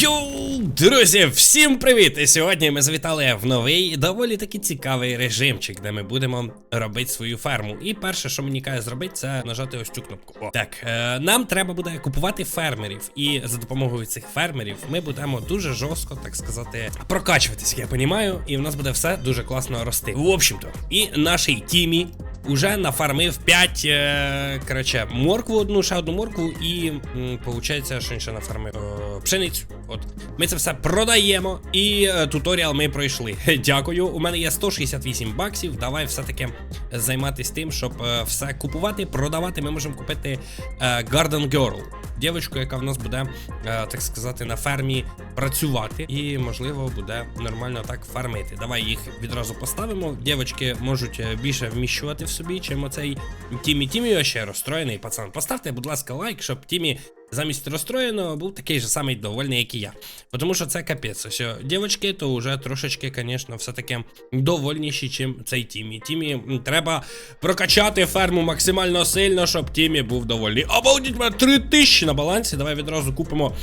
Йоу, друзі, всім привіт! І сьогодні ми завітали в новий доволі таки цікавий режимчик, де ми будемо робити свою ферму. І перше, що мені каже зробити, це нажати ось цю кнопку. О. Так, е, нам треба буде купувати фермерів, і за допомогою цих фермерів ми будемо дуже жорстко, так сказати, прокачуватись, я розумію, і в нас буде все дуже класно рости. В общем-то, і нашій тімі уже нафармив 5, е, короче, моркву одну, ще одну моркву, і м, получається, що він ще нафармив е, пшеницю. От. Ми це все продаємо, і е, туторіал ми пройшли. Дякую. У мене є 168 баксів. Давай все-таки займатися тим, щоб е, все купувати, продавати. Ми можемо купити е, Garden Girl. Дівчинку, яка в нас буде, так сказати, на фермі працювати, і можливо буде нормально так фармити. Давай їх відразу поставимо. Дівчатки можуть більше вміщувати в собі, чим оцей Тімі. Тімі ще розстроєний пацан. Поставте, будь ласка, лайк, щоб Тімі замість розстроєного був такий же самий довольний, як і я. Тому що це капець. Ось дівчатки, то вже трошечки, звісно, все-таки довольніші, чим цей Тімі. Тімі треба прокачати ферму максимально сильно, щоб Тімі був довольний. Обалдіть мене 3 тисячі на балансі. Давай відразу купимо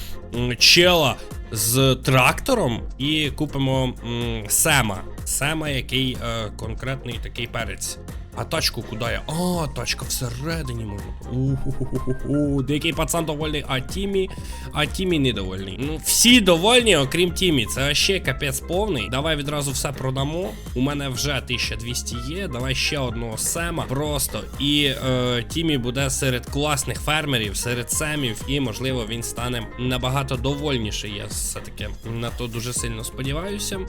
чела з трактором і купимо Сема. Сема, який е, конкретний такий перець. А тачку куди я? А, тачка всередині можна. Деякий пацан довольний, а Тімі, а Тімі недовольний. Ну, всі довольні, окрім Тімі. Це ще капець повний. Давай відразу все продамо. У мене вже 1200 є. Давай ще одного сема. Просто. І е, Тімі буде серед класних фермерів, серед семів, і можливо він стане набагато довольніший. Я все-таки на то дуже сильно сподіваюся.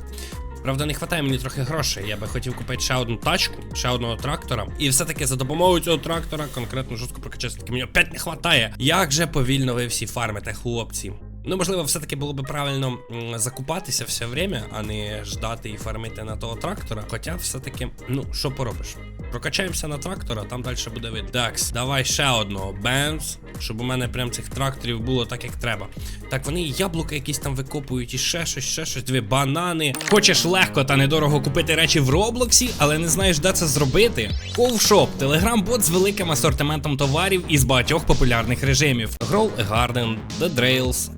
Правда, не вистачає мені трохи грошей. Я би хотів купити ще одну тачку, ще одного трактора. І все-таки за допомогою цього трактора конкретно жорстко прокачатися. Мені опять не вистачає. Як же повільно ви всі фармите, хлопці? Ну, можливо, все-таки було би правильно закупатися все время, а не ждати і фармити на того трактора. Хоча все-таки, ну, що поробиш? Прокачаємося на трактора, там далі буде видно. Такс, давай ще одного Бенз, щоб у мене прям цих тракторів було так, як треба. Так, вони яблука якісь там викопують, і ще щось, ще щось, дві банани. Хочеш легко та недорого купити речі в Роблоксі, але не знаєш, де це зробити? Ковшоп телеграм-бот з великим асортиментом товарів із багатьох популярних режимів: Grow a Garden, The Drails,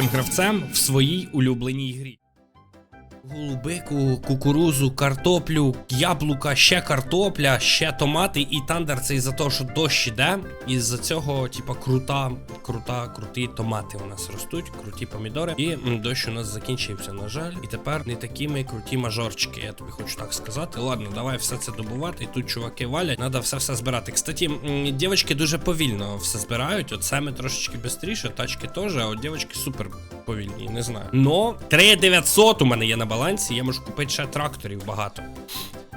найкрутішим гравцем в своїй улюбленій грі. Голубику, кукурузу, картоплю, яблука, ще картопля, ще томати і тандер це із-за того, що дощ іде. І з-за цього, типа, крута, крута, круті томати у нас ростуть, круті помідори. І дощ у нас закінчився, на жаль. І тепер не такі ми круті мажорчики, я тобі хочу так сказати. Ладно, давай все це добувати. І тут чуваки валять, треба все все збирати. Кстати, дівчатки дуже повільно все збирають. От саме трошечки швидше, тачки теж, а от дівчатки супер повільні, не знаю. Но 3900 у мене є на балансі, я можу купити ще тракторів багато.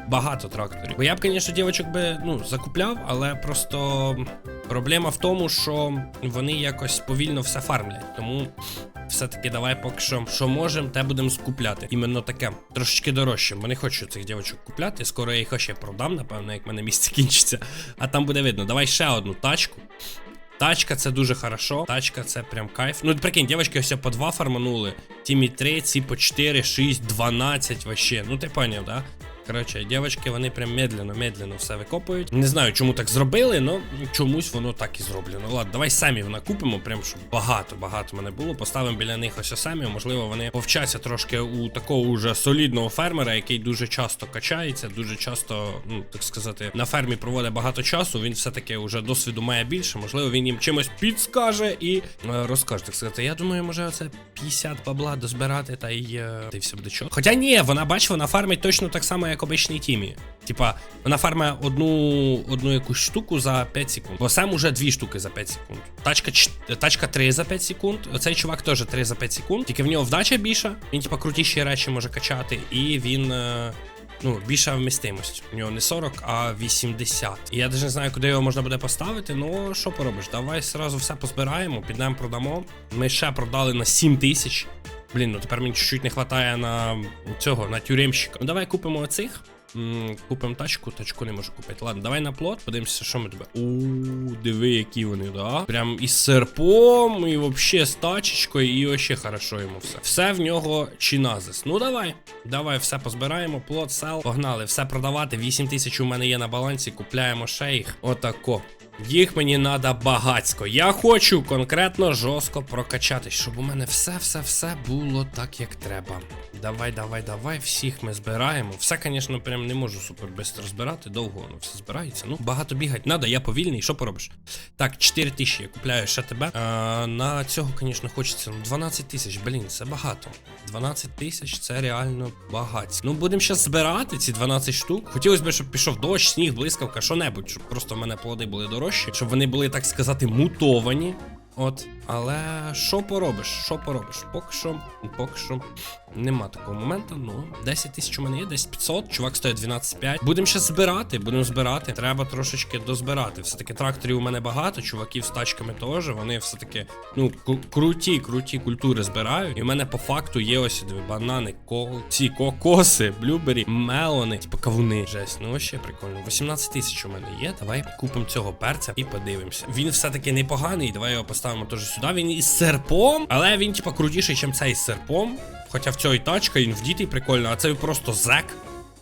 Багато тракторів. Бо я б, звісно, дівчаток би ну, закупляв, але просто проблема в тому, що вони якось повільно все фармлять. Тому все-таки давай поки що, що можемо, те будемо скупляти. Іменно таке. Трошечки дорожче, бо не хочу цих дівчаток купляти. Скоро я їх ще продам, напевно, як в мене місце кінчиться. А там буде видно. Давай ще одну тачку. Тачка це дуже хорошо. Тачка це прям кайф. Ну, прикинь, дівчатки ось по два фарманули. Тімі 3, ці по 4, 6, 12 вообще. Ну ти поняв, да? Коротше, дівчатки, вони прям медленно, медленно все викопують. Не знаю, чому так зробили, але чомусь воно так і зроблено. Ладно, давай самів накупимо, прям щоб багато, багато мене було. Поставимо біля них ось самі. Можливо, вони повчаться трошки у такого уже солідного фермера, який дуже часто качається, дуже часто, ну так сказати, на фермі проводить багато часу. Він все-таки вже досвіду має більше. Можливо, він їм чимось підскаже і е, розкаже. Так сказати. Я думаю, може, оце 50 бабла дозбирати та й, е, й все буде чого. Хоча ні, вона бач, вона фармить точно так само, як обичній тімі. Типа, вона фармить одну одну якусь штуку за 5 секунд. Бо сам уже дві штуки за 5 секунд. Тачка тачка 3 за 5 секунд. Оцей чувак теж 3 за 5 секунд. Тільки в нього вдача більша. Він, типа, крутіші речі може качати, і він. Ну, більша вмістимость. У нього не 40, а 80. І я навіть не знаю, куди його можна буде поставити. Ну, що поробиш? Давай сразу все позбираємо, підемо продамо. Ми ще продали на 7 тисяч. Блін, ну тепер мені чуть-чуть не вистачає на цього, на тюремщика. Ну давай купимо оцих. Купимо тачку, тачку не можу купити. Ладно, давай на плот, подивимося, що ми тебе. У, диви, які вони, да? Прям із серпом, і вообще з тачечкою, і вообще хорошо йому все. Все в нього чиназис. Ну давай, давай, все позбираємо. Плот, сел, погнали, все продавати. 8 тисяч у мене є на балансі, купляємо ще їх. Отако. Їх мені треба багацько. Я хочу конкретно жорстко прокачатись, щоб у мене все-все-все було так, як треба. Давай, давай, давай, всіх ми збираємо. Все, звісно, прям не можу супер швидко збирати, довго воно все збирається. Ну, багато бігати треба, я повільний, що поробиш? Так, 4 тисячі я купляю ще тебе. А, на цього, звісно, хочеться. Ну, 12 тисяч, блін, це багато. 12 тисяч це реально багать. Ну, будемо зараз збирати ці 12 штук. Хотілося б, щоб пішов дощ, сніг, блискавка, що-небудь, щоб просто в мене плоди були дорожчі, щоб вони були, так сказати, мутовані. От, але що поробиш? Що поробиш? Поки що, поки що нема такого моменту. Ну, 10 тисяч у мене є, десь 500, чувак стоїть 12,5. Будемо ще збирати, будемо збирати. Треба трошечки дозбирати. Все-таки тракторів у мене багато, чуваків з тачками теж. Вони все-таки, ну, круті, круті культури збирають. І в мене по факту є ось диви, банани, ко... ці кокоси, блюбері, мелони, типу кавуни. Жесть, ну ще прикольно. 18 тисяч у мене є. Давай купимо цього перця і подивимося. Він все-таки непоганий. Давай його поставимо теж сюди. Він із серпом, але він, типа, крутіший, ніж цей з серпом. Хоча в цій тачка, він вдітий прикольно, а це просто зек.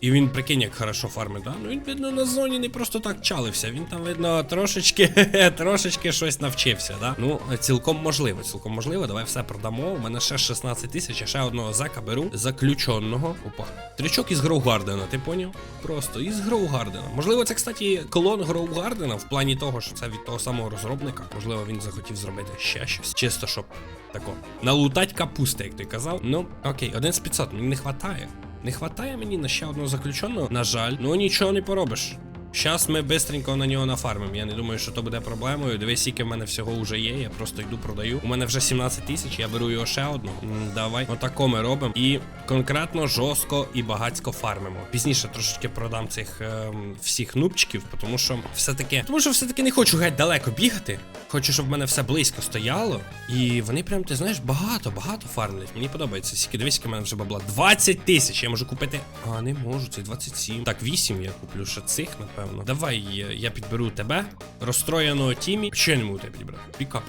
І він прикинь, як хорошо фармить, да? Ну він, видно, на зоні не просто так чалився. Він там, видно, трошечки, трошечки щось навчився, да? Ну, цілком можливо, цілком можливо. Давай все продамо. У мене ще 16 тисяч, ще одного зека беру. Заключеного. Опа. Трючок із Гроугардена, ти поняв? Просто із Гроугардена. Можливо, це, кстати, колон Гроугардена в плані того, що це від того самого розробника. Можливо, він захотів зробити ще щось. Чисто, щоб тако. Налутать капусти, як ти казав. Ну, окей, один з 500, мені не хватає. Не хватає мені на ще одного заключеного. На жаль, ну нічого не поробиш. Щас ми бистренько на нього нафармимо. Я не думаю, що то буде проблемою. Дивись, скільки в мене всього вже є. Я просто йду продаю. У мене вже 17 тисяч, я беру його ще одного. Давай. Отако ми робимо. І конкретно жорстко і багацько фармимо. Пізніше трошечки продам цих ем, всіх нубчиків, тому що все-таки. Тому що все-таки не хочу геть далеко бігати. Хочу, щоб в мене все близько стояло. І вони прям, ти знаєш, багато, багато фармлять. Мені подобається. Скільки дивись, у мене вже бабла. 20 тисяч. Я можу купити. А, не можу, це 27. Так, 8 я куплю ще цих, напевно. Давай я, я підберу тебе. Розстроєного тімі. Що я не можу тебе підібрати? Пікап.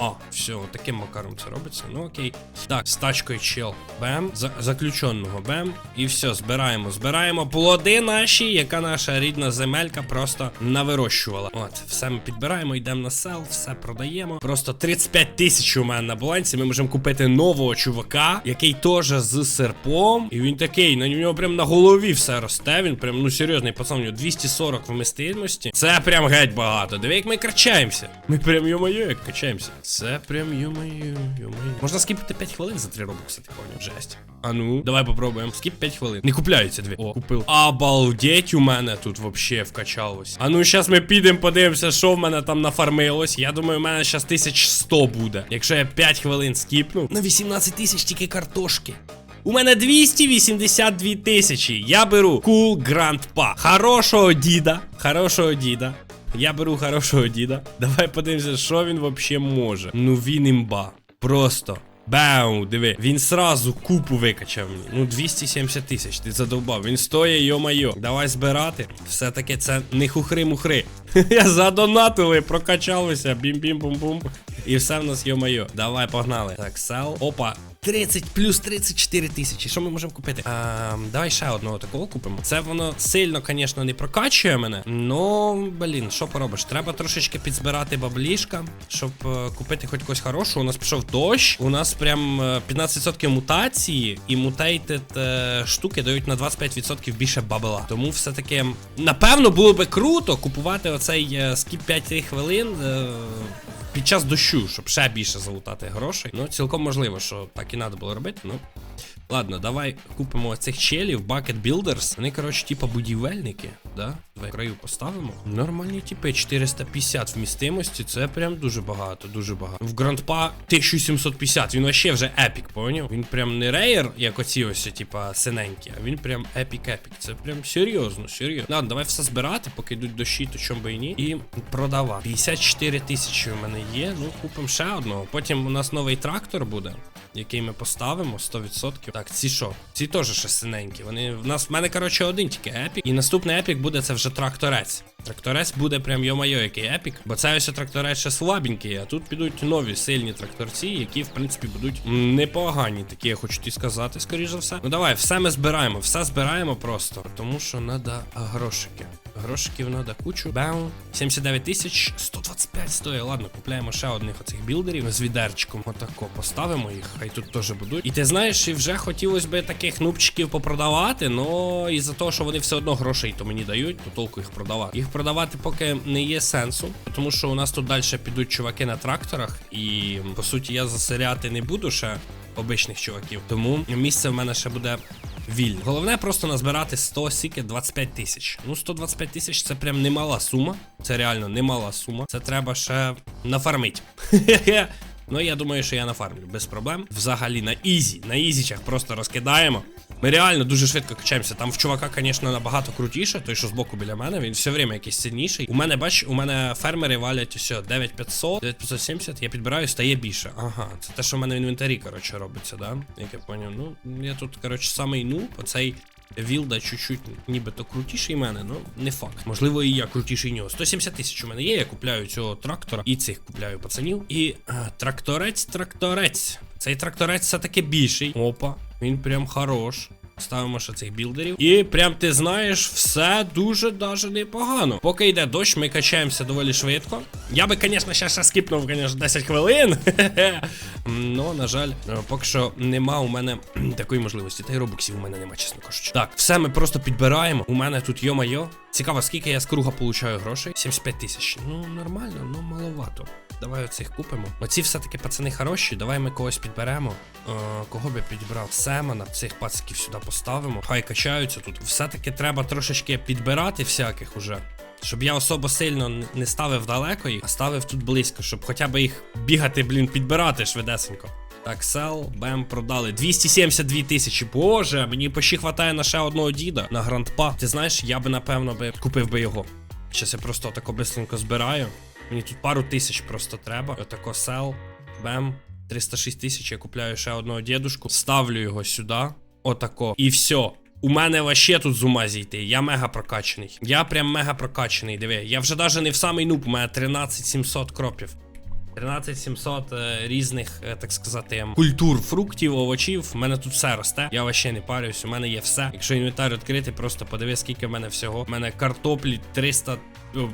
А, все, таким макаром це робиться. Ну окей. Так, з тачкою чел. Бем. За, заключеного бем. І все, збираємо. Збираємо плоди наші, яка наша рідна земелька просто навирощувала. От, все ми підбираємо, йдемо на сел, все продаємо. Просто 35 тисяч у мене на балансі. Ми можемо купити нового чувака, який теж з серпом. І він такий, на нього прям на голові все росте. Він прям, ну серйозний пацан, у нього 240 вмістимості. Це прям геть багато. Диви, як ми качаємося. Ми прям йо-моє, як качаємося. Це прям йо-моє, йо-моє. Можна скіпати 5 хвилин за 3 робокси, ти поняв? Жесть. А ну, давай попробуємо. Скіп 5 хвилин. Не купляються дві. О, купив. Обалдеть, у мене тут вообще вкачалось. А ну, зараз ми підемо, подивимося, що в мене там нафармилось. Я думаю, у мене зараз 1100 буде. Якщо я 5 хвилин скіпну. На 18 тисяч тільки картошки. У мене 282 тисячі. Я беру Cool Grandpa. Хорошого діда. Хорошого діда. Я беру хорошого діда. Давай подивимося, що він вообще може. Ну він імба. Просто. Бау, диви, він сразу купу викачав мені. Ну 270 тисяч, ти задовбав. Він стоїть, йо-майо. Давай збирати. Все-таки це не хухри-мухри. Я задонатили, прокачалися. Бім-бім-бум-бум. І все в нас йо-майо. Давай, погнали. Так, сел. Опа. 30 плюс 34 тисячі. Що ми можемо купити? А, давай ще одного такого купимо. Це воно сильно, звісно, не прокачує мене. Ну, блін, що поробиш? Треба трошечки підзбирати баблішка, щоб е, купити хоч когось хорошого. У нас пішов дощ. У нас прям е, 15% мутації, і мутейтед е, штуки дають на 25% більше бабла. Тому все-таки, напевно, було би круто купувати оцей е, скіп 5 хвилин. Під час дощу, щоб ще більше залутати грошей. Ну, цілком можливо, що так і треба було робити. Ну, Ладно, давай купимо цих челів, Bucket Builders. Вони, коротше, типа будівельники, да? Давай краю поставимо. Нормальні типи, 450 вмістимості. Це прям дуже багато, дуже багато. В Грандпа 1750. Він вообще вже епік, поняв? Він прям не рейер, як оці ось, типа, синенькі, а він прям епік-епік. Це прям серйозно, серйозно. Ладно, давай все збирати, поки йдуть дощі, то чому би і ні. І продавати. 54 тисячі у мене є. Ну, купимо ще одного. Потім у нас новий трактор буде. Який ми поставимо 100%. Так, ці що? Ці теж ще синенькі. Вони в нас в мене, коротше, один тільки епік. І наступний епік буде це вже тракторець. Тракторець буде прям йо-майо, який епік. Бо це ось тракторець ще слабенький, а тут підуть нові сильні тракторці, які, в принципі, будуть непогані, такі я хочу ті сказати, скоріш за все. Ну давай, все ми збираємо, все збираємо просто. Тому що треба грошики. Грошиків треба кучу. Бау. 79 тисяч 125 стоїть. Ладно, купляємо ще одних оцих білдерів з відерчиком. Отако поставимо їх, хай тут теж будуть. І ти знаєш, і вже хотілося б таких нубчиків попродавати, но із-за того, що вони все одно грошей то мені дають, то толку їх продавати. Їх продавати поки не є сенсу, тому що у нас тут далі підуть чуваки на тракторах, і по суті я заселяти не буду ще обичних чуваків. Тому місце в мене ще буде вільне. Головне просто назбирати 100 сіки 25 тисяч. Ну, 125 тисяч це прям немала сума. Це реально немала сума. Це треба ще нафармить. Ну, я думаю, що я нафармлю без проблем. Взагалі на ізі, на ізічах просто розкидаємо. Ми реально дуже швидко качаємося. Там в чувака, звісно, набагато крутіше, той, що збоку біля мене, він все время якийсь сильніший. У мене, бач, у мене фермери валять усе 9500, 9570, я підбираю, стає більше. Ага, це те, що в мене в інвентарі, коротше, робиться, да? Як я поняв. Ну, я тут, коротше, самий ну, оцей. Вілда чуть-чуть нібито крутіший мене, ну не факт. Можливо, і я крутіший нього. 170 тисяч у мене є. Я купляю цього трактора і цих купляю пацанів. І е, тракторець, тракторець. Цей тракторець все-таки більший. Опа, він прям хорош. Ставимо ще цих білдерів. І прям ти знаєш, все дуже даже непогано. Поки йде дощ, ми качаємося доволі швидко. Я би, звісно, ще скіпнув, звісно, 10 хвилин. Ну, на жаль, е, поки що нема у мене такої можливості. Та й робоксів у мене нема, чесно кажучи. Так, все ми просто підбираємо. У мене тут йо-майо. Цікаво, скільки я з круга получаю грошей? 75 тисяч. Ну, нормально, ну маловато. Давай оцих купимо. Оці все-таки пацани хороші. Давай ми когось підберемо. Е, кого би підібрав? Семена, цих пациків сюди поставимо. Хай качаються тут. Все-таки треба трошечки підбирати всяких уже. Щоб я особо сильно не ставив далеко їх, а ставив тут близько, щоб хоча б їх бігати, блін, підбирати швидесенько. Так, сел, бем, продали. 272 тисячі. Боже, мені почти хватає на ще одного діда на грандпа. Ти знаєш, я би напевно би купив би його. Щас я просто тако бистренько збираю. Мені тут пару тисяч просто треба. Отако сел, бем. 306 тисяч, я купляю ще одного дідушку. Ставлю його сюди. Отако. І все. У мене вообще тут з ума зійти. Я мега прокачаний. Я прям мега прокачаний. Диви. Я вже навіть не в самий нуб, у мене 13700 кропів. 13700 е, різних, е, так сказати, ем, культур, фруктів, овочів. У мене тут все росте. Я вообще не парюсь, у мене є все. Якщо інвентар відкрити, просто подивись, скільки в мене всього. У мене картоплі 300,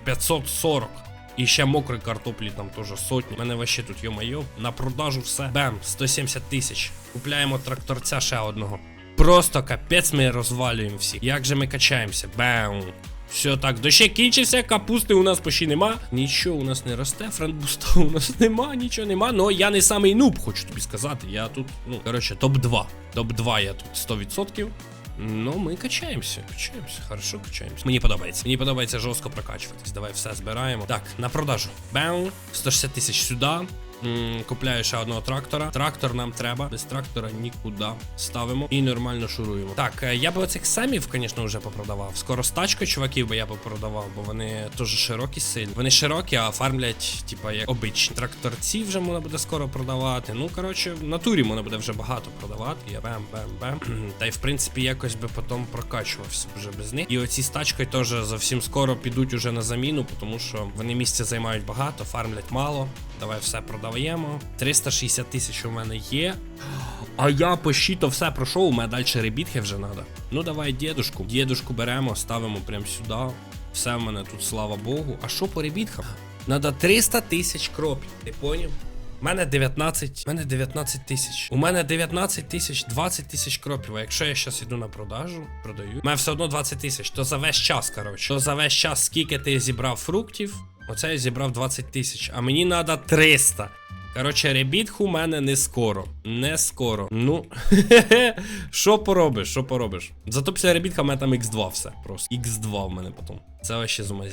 540. І ще мокрої картоплі там теж сотні. У мене вообще тут йо-майо. На продажу все. Бем, 170 тисяч. Купляємо тракторця ще одного. Просто капець ми розвалюємо всі. Як же ми качаємося? Бем. Все так, дощі кінчився, капусти у нас почти нема. Нічого у нас не росте, френдбуста у нас нема, нічого нема. Но я не самий нуб, хочу тобі сказати. Я тут, ну, коротше, топ-2. Топ-2 я тут 100%. Ну, ми качаємося, качаємося, хорошо качаємося. Мені подобається. Мені подобається жорстко прокачуватись. Давай все збираємо. Так, на продажу. Бау, 160 тисяч сюди. Купляю ще одного трактора. Трактор нам треба. Без трактора нікуди. Ставимо і нормально шуруємо. Так, е, я би оцих самів, звісно, вже попродавав. Скоро з тачкою чуваків би я попродавав, бо вони теж широкі сильні. Вони широкі, а фармлять, типа, як обичні. Тракторці вже можна буде скоро продавати. Ну, коротше, в натурі можна буде вже багато продавати. Я бем, бем, бем. Та й в принципі якось би потім прокачувався вже без них. І оці з тачкою теж зовсім скоро підуть уже на заміну, тому що вони місця займають багато, фармлять мало. Давай все продаємо. 360 тисяч у мене є. А я по щито все пройшов, у мене далі ребітки вже треба. Ну давай дідушку. Дідушку беремо, ставимо прямо сюди. Все в мене тут, слава Богу. А що по ребіткам? Надо 300 тисяч кропів, ти поняв? У мене 19, у мене 19 тисяч. У мене 19 тисяч, 20 тисяч кропів. А якщо я зараз йду на продажу, продаю. У мене все одно 20 тисяч. То за весь час, коротше. То за весь час, скільки ти зібрав фруктів, оце я зібрав 20 тисяч. А мені треба 300. Коротше, ребітху у мене не скоро. Не скоро. Ну, що поробиш, що поробиш? Зато після ребітха в мене там X2 все. Просто X2 в мене потім. Це вообще з ума.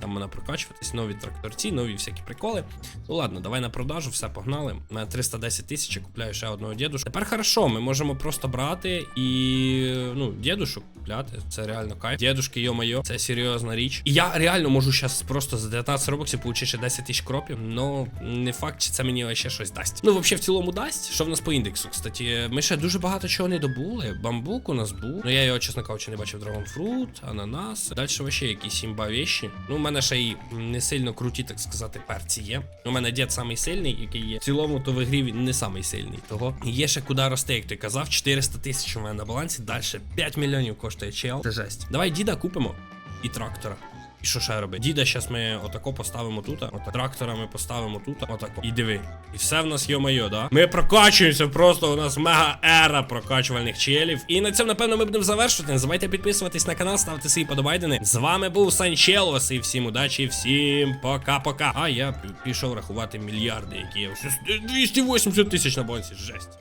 Там мене прокачуватись, нові тракторці, нові всякі приколи. Ну ладно, давай на продажу, все погнали. Мене 310 тисяч, купляю ще одного дідушка. Тепер хорошо, ми можемо просто брати і ну, дідушок купляти. Це реально кайф. Дідушки, йо-моє, це серйозна річ. І я реально можу зараз просто за 19 робоксів получити ще 10 тисяч кропів. Ну, не факт, чи це мені ще щось дасть. Ну, взагалі, в цілому дасть. Що в нас по індексу? Кстати, ми ще дуже багато чого не добули. Бамбук у нас був. Ну я його, чесно кажучи, не бачив драгонфрут, ананас. Далі ще якісь імба вещі. Ну, у мене ще й не сильно круті, так сказати, перці є. У мене дід самий сильний, який є. В цілому, то в ігрі він не самий сильний. Того є ще куди рости, як ти казав. 400 тисяч у мене на балансі. Далі 5 мільйонів коштує чел. Це жесть. Давай діда купимо і трактора. І що ще робити? Діда зараз ми отако поставимо тут, отак. Трактора ми поставимо тут, отако. І диви. І все в нас йо-моє, да? Ми прокачуємося просто, у нас мега ера прокачувальних челів. І на цьому, напевно, ми будемо завершувати. Не забувайте підписуватись на канал, ставте свої подобайдени. З вами був Санчелос, і всім удачі, всім пока-пока. А я пішов рахувати мільярди, які є. Щось 280 тисяч на бонсі, жесть.